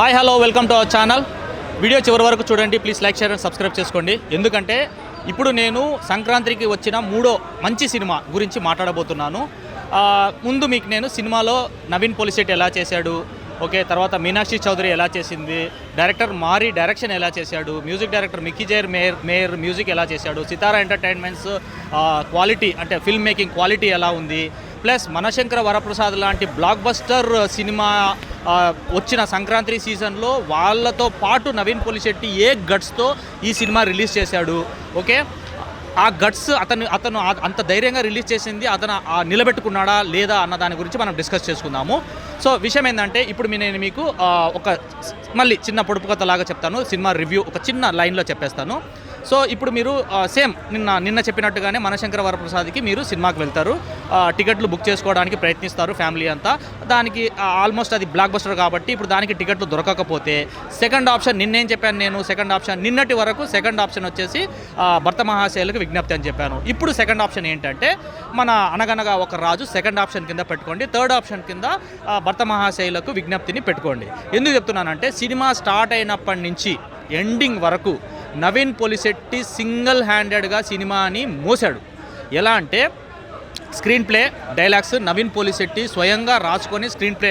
Hi hello welcome to our channel. Video చివరి వరకు చూడండి please like share and subscribe చేసుకోండి. ఎందుకంటే ఇప్పుడు నేను సంక్రాంతికి వచ్చిన మూడో మంచి సినిమా గురించి మాట్లాడబోతున్నాను. ముందు మీకు నేను సినిమాలో నవీన్ పోలిసెట్ ఎలా చేశాడు ఓకే తర్వాత మీనాక్షి చౌదరి ఎలా చేసింది డైరెక్టర్ మారి డైరెక్షన్ ఎలా చేశాడు music director Mickey J Meyer Meyer music ఎలా చేశాడు సితారా ఎంటర్టైన్మెంట్స్ క్వాలిటీ అంటే ఫిల్మ్ మేకింగ్ క్వాలిటీ ఎలా ఉంది ప్లస్ మనశంకర వరప్రసాద్ లాంటి బ్లాక్ బస్టర్ సినిమా వచ్చిన సంక్రాంతి సీజన్లో వాళ్ళతో పాటు నవీన్ పోలిశెట్టి ఏ గట్స్తో ఈ సినిమా రిలీజ్ చేశాడు ఓకే? ఆ గట్స్ అతను అతను అంత ధైర్యంగా రిలీజ్ చేసింది అతను నిలబెట్టుకున్నాడా లేదా అన్న దాని గురించి మనం డిస్కస్ చేసుకుందాము. సో విషయం ఏంటంటే ఇప్పుడు నేను మీకు ఒక మళ్ళీ చిన్న పొడుపు కథలాగా చెప్తాను సినిమా రివ్యూ ఒక చిన్న లైన్లో చెప్పేస్తాను. సో ఇప్పుడు మీరు సేమ్ నిన్న నిన్న చెప్పినట్టుగానే మనశంకర వరప్రసాద్కి మీరు సినిమాకి వెళ్తారు. టికెట్లు బుక్ చేసుకోవడానికి ప్రయత్నిస్తారు ఫ్యామిలీ అంతా. దానికి ఆల్మోస్ట్ అది బ్లాక్ బస్టర్ కాబట్టి ఇప్పుడు దానికి టికెట్లు దొరకకపోతే సెకండ్ ఆప్షన్ నిన్నేం చెప్పాను నేను సెకండ్ ఆప్షన్ నిన్నటి వరకు సెకండ్ ఆప్షన్ వచ్చేసి భర్త మహాశైలకు విజ్ఞప్తి అని చెప్పాను. ఇప్పుడు సెకండ్ ఆప్షన్ ఏంటంటే మన అనగనగా ఒక రాజు సెకండ్ ఆప్షన్ కింద పెట్టుకోండి థర్డ్ ఆప్షన్ కింద భర్త మహాశైలకు విజ్ఞప్తిని పెట్టుకోండి. ఎందుకు చెప్తున్నానంటే సినిమా స్టార్ట్ అయినప్పటి నుంచి ఎండింగ్ వరకు నవీన్ పొలిశెట్టి సింగిల్ హ్యాండెడ్గా సినిమాని మోసాడు ఎలా అంటే screen play dialogues Naveen Polishetty స్వయంగా రాసుకొని స్క్రీన్ ప్లే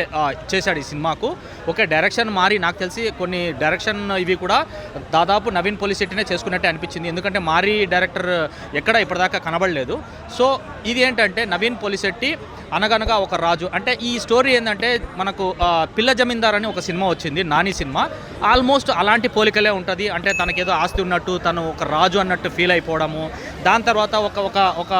చేశాడు ఈ సినిమాకు. ఓకే డైరెక్షన్ మారి నాకు తెలిసి కొన్ని డైరెక్షన్ ఇవి కూడా దాదాపు నవీన్ పోలిశెట్టినే చేసుకున్నట్టే అనిపించింది. ఎందుకంటే మారి డైరెక్టర్ ఎక్కడ ఇప్పటిదాకా కనబడలేదు. సో ఇది ఏంటంటే నవీన్ పోలిశెట్టి అనగనగా ఒక రాజు. అంటే ఈ స్టోరీ ఏంటంటే మనకు పిల్ల జమీందార్ అని ఒక సినిమా వచ్చింది నాని సినిమా. ఆల్మోస్ట్ అలాంటి పోలికలే ఉంటుంది. అంటే తనకేదో ఆస్తి ఉన్నట్టు తను ఒక రాజు అన్నట్టు ఫీల్ అయిపోవడము దాని తర్వాత ఒక ఒక ఒక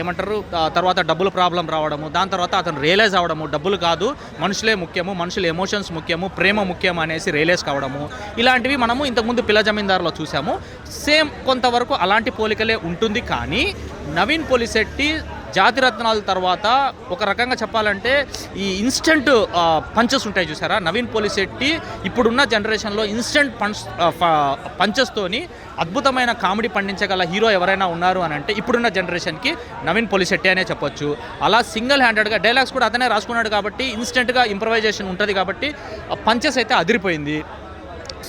ఏమంటారు తర్వాత డబ్బుల ప్రాబ్లం రావడము దాని తర్వాత అతను రియలైజ్ అవ్వడము డబ్బులు కాదు మనుషులే ముఖ్యము మనుషుల ఎమోషన్స్ ముఖ్యము ప్రేమ ముఖ్యం అనేసి రియలైజ్ కావడము. ఇలాంటివి మనము ఇంతకుముందు పిల్ల జమీందారులో చూసాము. సేమ్ కొంతవరకు అలాంటి పోలికలే ఉంటుంది కానీ నవీన్ పోలిశెట్టి జాతిరత్నాల తర్వాత ఒక రకంగా చెప్పాలంటే ఈ ఇన్స్టెంట్ పంచెస్ ఉంటాయి చూసారా? నవీన్ పోలిశెట్టి ఇప్పుడున్న జనరేషన్లో ఇన్స్టెంట్ పంచ్ పంచెస్తోని అద్భుతమైన కామెడీ పండించగల హీరో ఎవరైనా ఉన్నారు అని అంటే ఇప్పుడున్న జనరేషన్కి నవీన్ పోలిశెట్టి అనే చెప్పొచ్చు. అలా సింగిల్ హ్యాండెడ్గా డైలాగ్స్ కూడా అతనే రాసుకున్నాడు కాబట్టి ఇన్స్టెంట్గా ఇంప్రవైజేషన్ ఉంటుంది కాబట్టి పంచెస్ అయితే అదిరిపోయింది.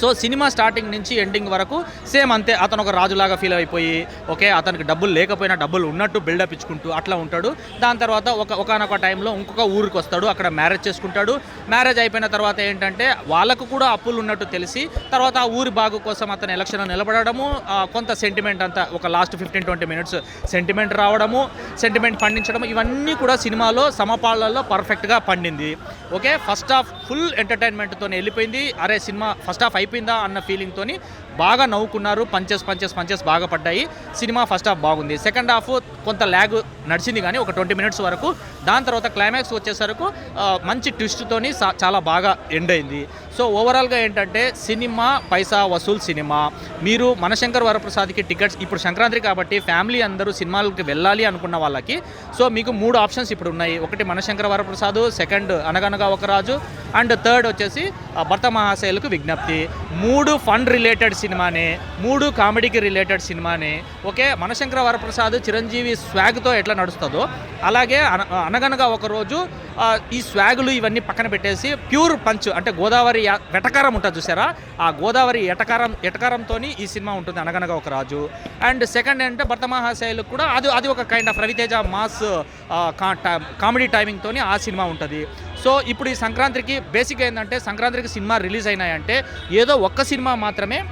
సో సినిమా స్టార్టింగ్ నుంచి ఎండింగ్ వరకు సేమ్ అంతే అతను ఒక రాజులాగా ఫీల్ అయిపోయి ఓకే అతనికి డబ్బులు లేకపోయినా డబ్బులు ఉన్నట్టు బిల్డప్ ఇచ్చుకుంటూ అట్లా ఉంటాడు. దాని తర్వాత ఒక ఒకనొక టైంలో ఇంకొక ఊరికి వస్తాడు అక్కడ మ్యారేజ్ చేసుకుంటాడు. మ్యారేజ్ అయిపోయిన తర్వాత ఏంటంటే వాళ్ళకు కూడా అప్పులు ఉన్నట్టు తెలిసి తర్వాత ఆ ఊరి బాగు కోసం అతను ఎలక్షన్ నిలబడము కొంత సెంటిమెంట్ అంతా ఒక last fifteen twenty minutes sentiment రావడము సెంటిమెంట్ పండించడం ఇవన్నీ కూడా సినిమాలో సమపాళ్ళల్లో పర్ఫెక్ట్గా పండింది. ఓకే ఫస్ట్ హాఫ్ ఫుల్ ఎంటర్టైన్మెంట్తో వెళ్ళిపోయింది. అరే సినిమా ఫస్ట్ హాఫ్ అయిపోయిందా అన్న ఫీలింగ్తోని బాగా నవ్వుకున్నారు. పంచెస్ పంచెస్ పంచెస్ బాగా పడ్డాయి. సినిమా ఫస్ట్ హాఫ్ బాగుంది. సెకండ్ హాఫ్ కొంత ల్యాగ్ నడిచింది కానీ ఒక ట్వంటీ మినిట్స్ వరకు. దాని తర్వాత క్లైమాక్స్ వచ్చేసరికి మంచి ట్విస్ట్తోని సా- చాలా బాగా ఎండ్ అయింది. సో ఓవరాల్గా ఏంటంటే సినిమా పైసా వసూల్ సినిమా. మీరు మనశంకర్ వరప్రసాద్కి టికెట్స్ ఇప్పుడు సంక్రాంతి కాబట్టి ఫ్యామిలీ అందరూ సినిమాలకి వెళ్ళాలి అనుకున్న వాళ్ళకి సో మీకు మూడు ఆప్షన్స్ ఇప్పుడు ఉన్నాయి. ఒకటి మనశంకర వరప్రసాద్ సెకండ్ అనగనగా ఒక రాజు అండ్ థర్డ్ వచ్చేసి భర్త మహాశైలకు విజ్ఞప్తి. మూడు ఫన్ రిలేటెడ్ సినిమానే మూడు కామెడీకి రిలేటెడ్ సినిమానే. ఓకే మనశంకర వరప్రసాద్ చిరంజీవి స్వాగ్తో ఎట్లా నడుస్తుందో అలాగే అన అనగనగా ఒక రోజు ఈ స్వాగులు ఇవన్నీ పక్కన పెట్టేసి ప్యూర్ పంచ్ అంటే గోదావరి ఎటకారం వెటకారం ఉంటుంది చూసారా? ఆ గోదావరి ఎటకారం ఎటకారంతో ఈ సినిమా ఉంటుంది అనగనగా ఒక రాజు. అండ్ సెకండ్ అంటే భర్తమహాశైలు కూడా అది అది ఒక కైండ్ ఆఫ్ రవితేజ మాస్ కా- కామెడీ టైమింగ్తో ఆ సినిమా ఉంటుంది. సో ఇప్పుడు ఈ సంక్రాంతికి బేసిక్ ఏంటంటే సంక్రాంతికి సినిమా రిలీజ్ అయినాయంటే ఏదో ఒక్క సినిమా మాత్రమే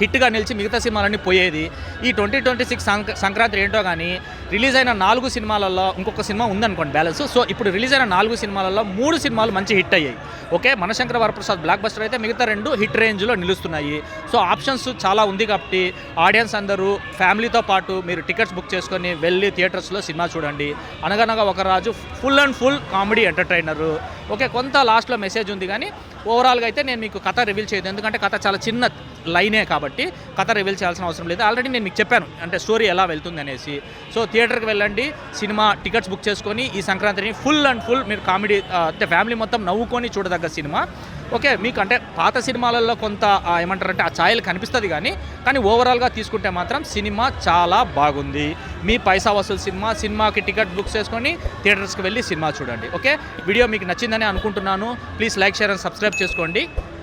హిట్గా నిలిచి మిగతా సినిమాలన్నీ పోయేది. ఈ ట్వంటీ ట్వంటీ సిక్స్ సంక్రాంతి ఏంటో కానీ రిలీజ్ అయిన నాలుగు సినిమాలలో ఇంకొక సినిమా ఉందనుకోండి బ్యాలెన్స్. సో ఇప్పుడు రిలీజ్ అయిన నాలుగు సినిమాలలో మూడు సినిమాలు మంచి హిట్ అయ్యాయి. Okay Manashankara Varaprasad blockbuster అయితే మిగతా రెండు హిట్ రేంజ్లో నిలుస్తున్నాయి. సో ఆప్షన్స్ చాలా ఉంది కాబట్టి ఆడియన్స్ అందరూ ఫ్యామిలీతో పాటు మీరు టికెట్స్ బుక్ చేసుకొని వెళ్ళి థియేటర్స్లో సినిమా చూడండి. Anaganaga Oka Raju full and full comedy entertainer. Okay కొంత లాస్ట్లో మెసేజ్ ఉంది కానీ ఓవరాల్గా అయితే నేను మీకు కథ రివీల్ చేయదు. ఎందుకంటే కథ చాలా చిన్న లైనే కాబట్టి కథ రివీల్ చేయాల్సిన అవసరం లేదు. ఆల్రెడీ నేను మీకు చెప్పాను. అంటే స్టోరీ ఎలా వెళ్తుంది అనేసి. సో థియేటర్కి వెళ్ళండి సినిమా టికెట్స్ బుక్ చేసుకొని ఈ సంక్రాంతిని ఫుల్ అండ్ ఫుల్ మీరు కామెడీ అంటే ఫ్యామిలీ మొత్తం నవ్వుకొని చూడదగ్గ సినిమా ఓకే మీకు అంటే పాత సినిమాలలో కొంత ఏమంటారంటే ఆ ఛాయలు కనిపిస్తుంది కానీ కానీ ఓవరాల్గా తీసుకుంటే మాత్రం సినిమా చాలా బాగుంది. మీ పైసా వసూలు సినిమా సినిమాకి టికెట్ బుక్ చేసుకొని థియేటర్స్కి వెళ్ళి సినిమా చూడండి. ఓకే వీడియో మీకు నచ్చిందని అనుకుంటున్నాను. Please like share and subscribe చేసుకోండి.